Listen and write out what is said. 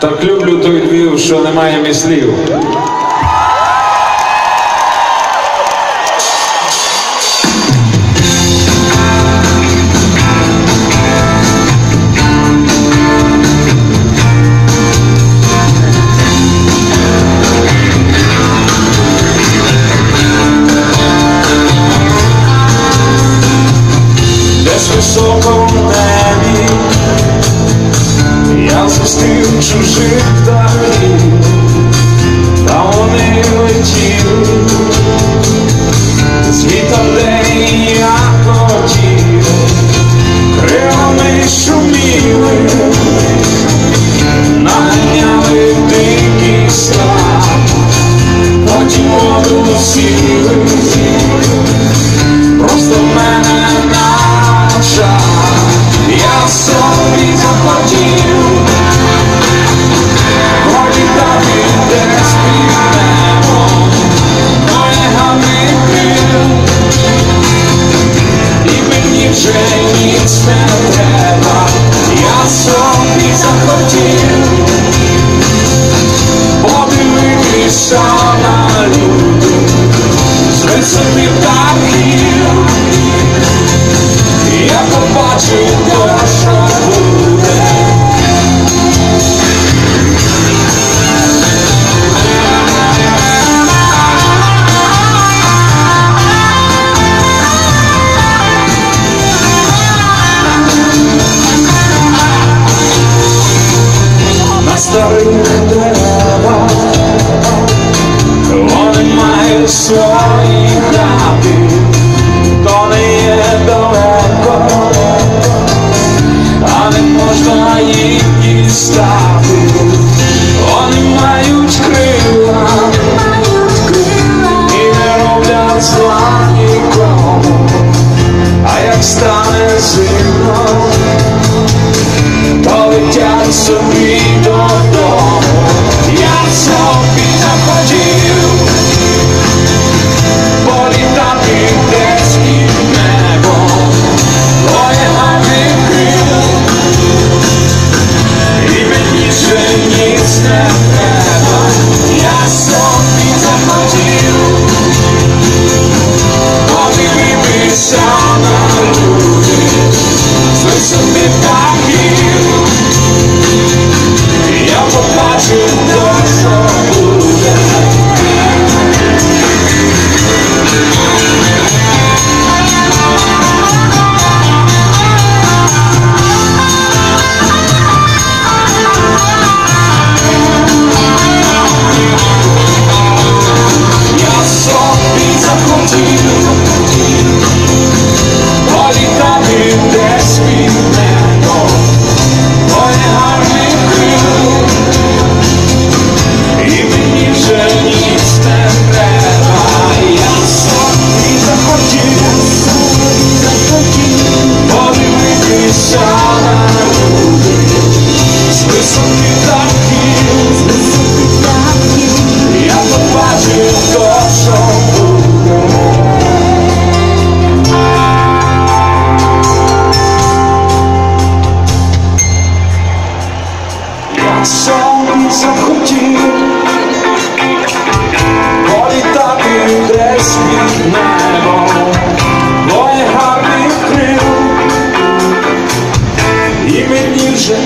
Так люблю той Львів, що немає мій слів. Десь високо не Пустив чужих далі. обставин Вони мають крила, і не роблять зла нікому, а як стане зимно, то летять собі. имя ниже